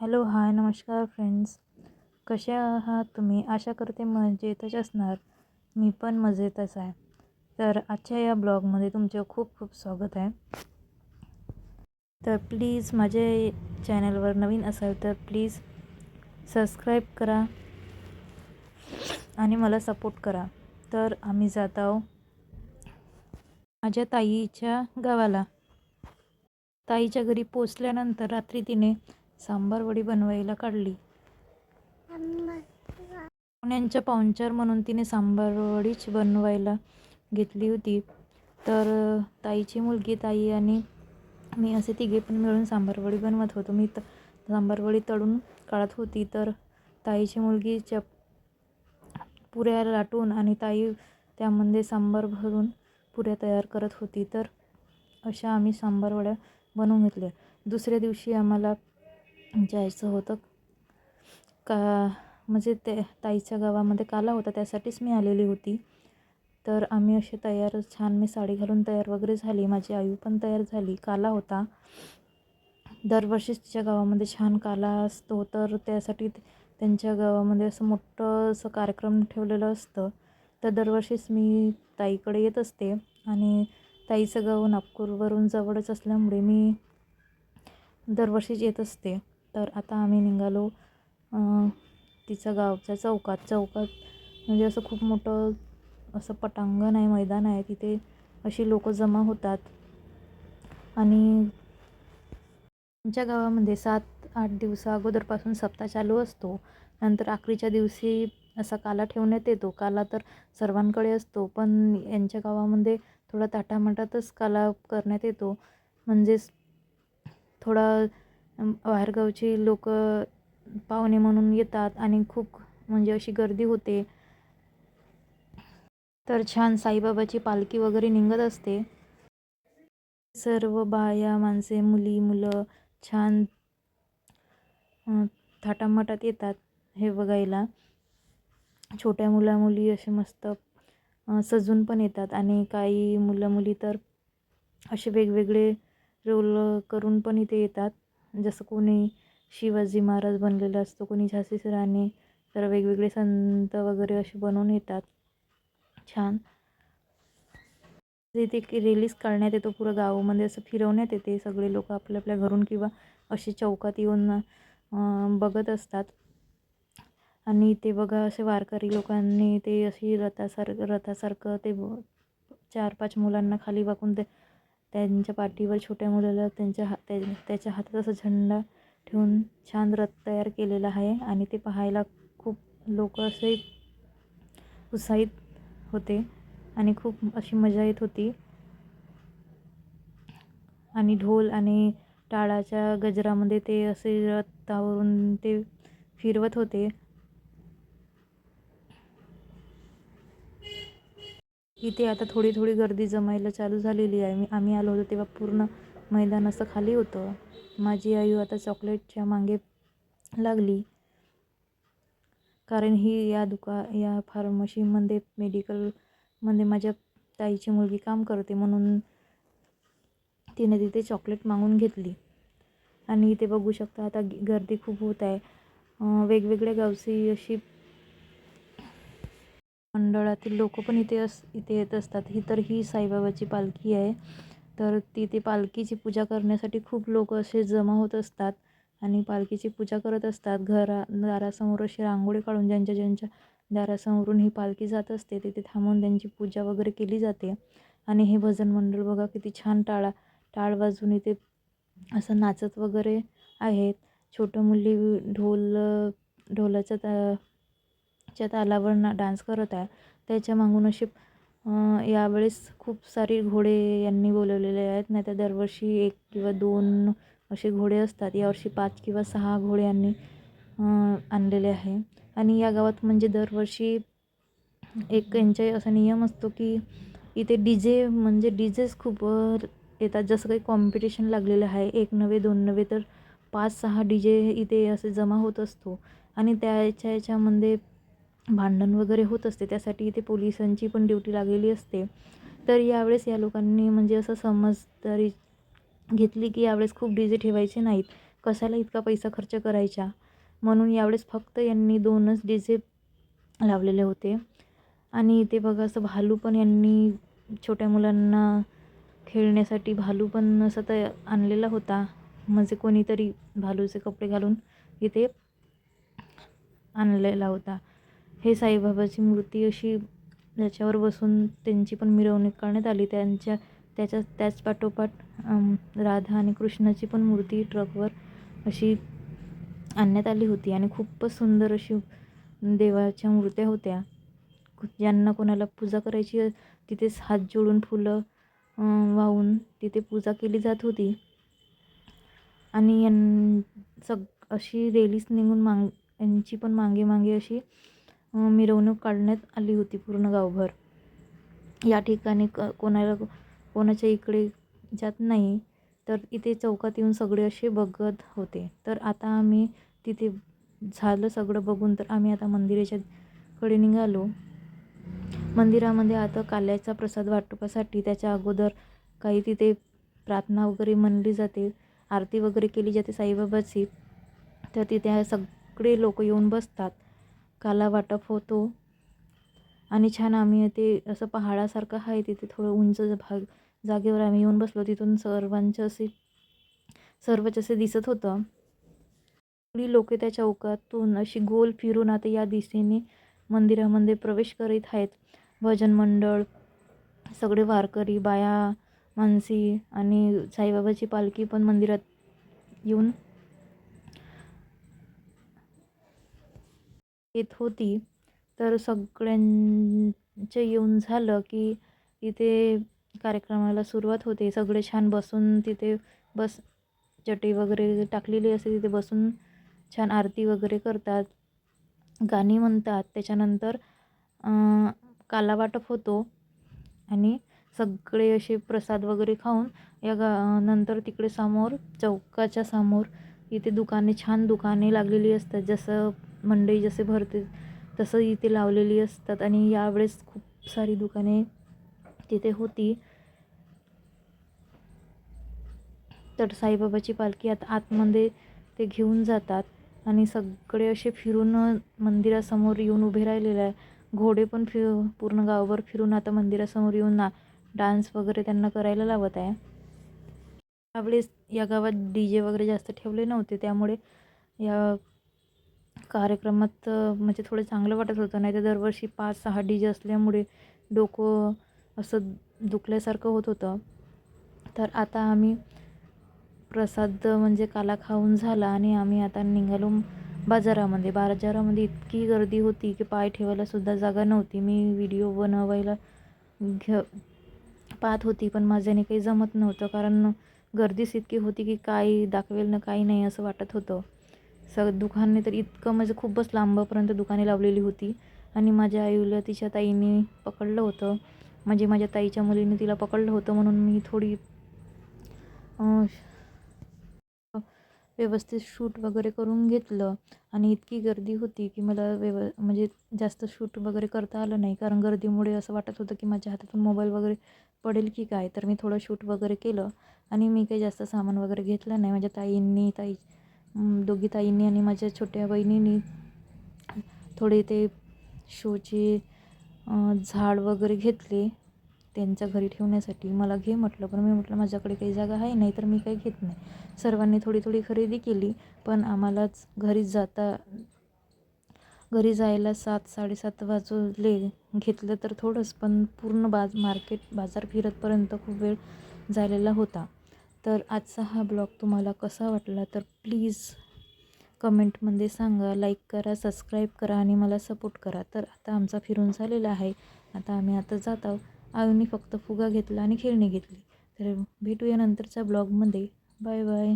Hello hi नमस्कार friends. कसे आहात तुम्ही? आशा करते मजेतच असणार. मी पण मजेतच आहे. तर आजच्या या ब्लॉगमध्ये तुमचे खूप खूप स्वागत आहे. तर प्लीज माझे चॅनलवर नवीन असाल तर प्लीज सबस्क्राईब करा आणि मला सपोर्ट करा. तर आम्ही जात आहो माझ्या ताईच्या गावाला. ताईच्या घरी पोचल्यानंतर रात्री तिने सांबार वडी बनवायला काढली. पाहुण्यांच्या पाहुणचार म्हणून तिने सांबार वडीच बनवायला घेतली होती. तर ताईची मुलगी ताई आणि मी असे तिघे पण मिळून सांबारवडी बनवत होतो. मी त सांबारवडी तळून काढत होती. तर ताईची मुलगी चप पुऱ्या लाटून आणि ताई त्यामध्ये सांबार भरून पुऱ्या तयार करत होती. तर अशा आम्ही सांबारवड्या बनवून घेतल्या. दुसऱ्या दिवशी आम्हाला म्हणजे जायचं होतं. का म्हणजे ते ताईच्या गावामध्ये काला होता त्यासाठीच मी आलेली होती. तर आम्ही असे तयार छान मी साडी घालून तयार वगैरे झाली. माझी आई पण तयार झाली. काला होता. दरवर्षीच तिच्या गावामध्ये छान काला असतो. तर त्यासाठी त्यांच्या गावामध्ये असं मोठं असं कार्यक्रम ठेवलेलं असतं. तर दरवर्षीच मी ताईकडे येत असते. आणि ताईचं गाव नागपूरवरून जवळच असल्यामुळे मी दरवर्षीच येत असते. तर आता आम्ही निघालो तिच्या गावच्या चौकात. चौकात म्हणजे असं खूप मोठं असं पटांगण आहे मैदान आहे. तिथे अशी लोक जमा होतात. आणि आमच्या गावामध्ये सात आठ दिवसा अगोदरपासून सप्ताह चालू असतो. नंतर आखरीच्या दिवशी असा काला ठेवण्यात येतो. काला तर सर्वांकडे असतो पण यांच्या गावामध्ये थोडा ताटामाटातच काला करण्यात येतो. म्हणजेच थोडा बाहेरगावची लोक पाहुणे म्हणून येतात आणि खूप म्हणजे अशी गर्दी होते. तर छान साईबाबाची पालखी वगैरे निघत असते. सर्व बाया माणसे मुली मुलं छान थाटामाटात येतात हे बघायला. छोट्या मुला मुली असे मस्त सजून पण येतात आणि काही मुलं मुली तर असे वेगवेगळे रोल करून पण इथे येतात. जसं कोणी शिवाजी महाराज बनलेला असतो कोणी झाशीची राणी तर वेगवेगळे संत वगैरे असे बनवून येतात. छान. ते रिलीज काढण्यात येतो पुरं गावामध्ये असं फिरवण्यात येते. सगळे लोक आपल्या आपल्या घरून किंवा असे चौकात येऊन बघत असतात. आणि ते बघा असे वारकरी लोकांनी ते अशी रथासारखं रथासारखं ते चार पाच मुलांना खाली वाकून ते त्यांच्या पाठीवर छोट्या मुलाला त्यांच्या हा त्या त्याच्या हातात असा झेंडा ठेवून छान रथ तयार केलेला आहे आणि ते पाहायला खूप लोक असे उत्साहित होते आणि खूप अशी मजा येत होती. आणि ढोल आणि टाळाच्या गजरामध्ये ते असे रथावरून ते फिरवत होते. इथे आता थोडी थोडी गर्दी जमायला चालू झालेली आहे. मी आम्ही आलो होतो तेव्हा पूर्ण मैदान असं खाली होतं. माझी आई आता चॉकलेटच्या मागे लागली. कारण ही या दुका या फार्मशीमध्ये मेडिकलमध्ये माझ्या ताईची मुलगी काम करते म्हणून तिने तिथे चॉकलेट मागून घेतली. आणि इथे बघू शकता आता ग- गर्दी खूप होत आहे. वेगवेगळ्या गावची अशी मंडळातील लोक पण इथे अस इथे येत असतात. ही तर ही साईबाबाची पालखी आहे. तर तिथे पालखीची पूजा करण्यासाठी खूप लोक असे जमा होत असतात आणि पालखीची पूजा करत असतात. घरा दारासमोर अशी रांगोळी काढून ज्यांच्या ज्यांच्या दारासमोरून ही पालखी जात असते तिथे थांबून त्यांची पूजा वगैरे केली जाते. आणि हे भजन मंडळ बघा किती छान टाळा टाळ वाजून इथे असं नाचत वगैरे आहेत. छोटं मुली ढोल ढोलाच्या मागच्या च्या तालावर ना डान्स करत आहे. त्याच्या मागून असे यावेळेस खूप सारे घोडे यांनी बोलवलेले आहेत. नाही तर दरवर्षी एक किंवा दोन असे घोडे असतात. यावर्षी पाच किंवा सहा घोडे यांनी आणलेले आहे. आणि या गावात म्हणजे दरवर्षी एक यांच्या असा नियम असतो की इथे डी जे म्हणजे डी जेच खूप येतात. जसं काही कॉम्पिटिशन लागलेलं आहे. एक नव्हे दोन नव्हे तर पाच सहा डी जे इथे असे जमा होत असतो. आणि त्याच्या याच्यामध्ये भांडण वगैरे होत असते त्यासाठी इथे पोलिसांची पण ड्युटी लागलेली असते. तर यावेळेस या लोकांनी म्हणजे असं समजदारी घेतली की यावेळेस खूप डी जे ठेवायचे नाहीत. कशाला इतका पैसा खर्च करायचा? म्हणून यावेळेस फक्त यांनी दोनच डी जे लावलेले होते. आणि इथे बघा असं भालू पण यांनी छोट्या मुलांना खेळण्यासाठी भालू पण असं तर आणलेला होता. म्हणजे कोणीतरी भालूचे कपडे घालून इथे आणलेला होता. हे साईबाबाची मूर्ती अशी याच्यावर बसून त्यांची पण मिरवणूक करण्यात आली. त्यांच्या त्याच्या त्याच पाठोपाठ राधा आणि कृष्णाची पण मूर्ती ट्रकवर अशी आणण्यात आली होती आणि खूपच सुंदर अशी देवाच्या मूर्त्या होत्या. ज्यांना कोणाला पूजा करायची तिथेच हात जोडून फुलं वाहून तिथे पूजा केली जात होती. आणि यां सग अशी रेलीच निघून मांग यांची पण मागे मागे अशी मिरवणूक काढण्यात आली होती पूर्ण गावभर. या ठिकाणी क कोणाला कोणाच्या इकडे जात नाही तर इथे चौकात येऊन सगळे असे बघत होते. तर आता आम्ही तिथे झालं सगळं बघून तर आम्ही आता मंदिराच्या कडे निघालो. मंदिरामध्ये आता काल्याचा प्रसाद वाटपासाठी त्याच्या अगोदर काही तिथे प्रार्थना वगैरे म्हणली जाते आरती वगैरे केली जाते साईबाबाची. तर तिथे सगळे लोक येऊन बसतात. काला वाटप होतो. आणि छान आम्ही ते असं पहाडासारखं आहे तिथे थोडं उंच भाग जागेवर आम्ही येऊन बसलो. तिथून सर्वांचे असे सर्वच असे दिसत होतं. थोडी लोक त्या चौकातून अशी गोल फिरून आता या दिशेने मंदिरामध्ये प्रवेश करीत आहेत. भजन मंडळ सगळे वारकरी बाया माणसी आणि साईबाबाची पालखी पण मंदिरात येऊन येत होती. तर सगळ्यांचे येऊन झालं की इथे कार्यक्रमाला सुरुवात होते. सगळे छान बसून तिथे बस चटई वगैरे टाकलेली असते. तिथे बसून छान आरती वगैरे करतात. गाणी म्हणतात. त्याच्यानंतर कालावाटप काला वाटप होतो आणि सगळे असे प्रसाद वगैरे खाऊन या गा नंतर तिकडे समोर चौकाच्या समोर इथे दुकाने छान दुकाने लागलेली असतात. जसं मंडई जसे भरते तसं इथे लावलेली असतात. आणि यावेळेस खूप सारी दुकाने तिथे होती. तर साईबाबाची पालखी आता आतमध्ये ते घेऊन जातात. आणि सगळे असे फिरून मंदिरासमोर येऊन उभे राहिलेले आहे. घोडे पण फि पूर्ण गावभर फिरून आता मंदिरासमोर येऊन ना डान्स वगैरे त्यांना करायला लावत आहे. त्यावेळेस या गावात डी जे वगैरे जास्त ठेवले नव्हते. त्यामुळे या कार्यक्रमात म्हणजे थोडं चांगलं वाटत होतं. नाही तर दरवर्षी पाच सहा डी जे असल्यामुळे डोकं असं दुखल्यासारखं होत होतं. तर आता आम्ही प्रसाद म्हणजे काला खाऊन झाला आणि आम्ही आता निघालो बाजारामध्ये. बाजारामध्ये इतकी गर्दी होती की पाय ठेवायलासुद्धा जागा नव्हती. मी व्हिडिओ बनवायला घ पाहत होती पण माझ्याने काही जमत नव्हतं. कारण गर्दीच इतकी होती की काही दाखवेल ना काही नाही असं वाटत होतं. स दुकाने तर इतकं म्हणजे खूपच लांबपर्यंत दुकाने लावलेली होती. आणि माझ्या आईला तिच्या ताईने पकडलं होतं. म्हणजे माझ्या ताईच्या मुलीने तिला पकडलं होतं म्हणून मी थोडी व्यवस्थित शूट वगैरे करून घेतलं. आणि इतकी गर्दी होती की मला व्यव म्हणजे जास्त शूट वगैरे करता आलं नाही. कारण गर्दीमुळे असं वाटत होतं की माझ्या हातातून मोबाईल वगैरे पडेल की काय? तर मी थोडं शूट वगैरे केलं. आणि मी काही जास्त सामान वगैरे घेतलं नाही. माझ्या ताईंनी ताई दोघी ताईंनी आणि माझ्या छोट्या बहिणींनी थोडे ते शोचे झाड वगैरे घेतले त्यांच्या घरी ठेवण्यासाठी. मला घे म्हटलं पण मी म्हटलं माझ्याकडे काही जागा आहे नाही तर मी काही घेत नाही. सर्वांनी थोडी थोडी खरेदी केली पण आम्हालाच घरी जाता घरी जायला सात साडेसात वाजले. घेतलं तर थोडंच पण पूर्ण बाज मार्केट बाजार फिरतपर्यंत खूप वेळ झालेला होता. तर आजचा हा ब्लॉग तुम्हाला कसा वाटला तर प्लीज कमेंटमध्ये सांगा लाईक करा सबस्क्राईब करा आणि मला सपोर्ट करा. तर आता आमचा फिरून झालेला आहे. आता आम्ही आता जात आहोत. आयुनी फक्त फुगा घेतला आणि खेळणी घेतली. तर भेटूया नंतरच्या ब्लॉगमध्ये. Bye bye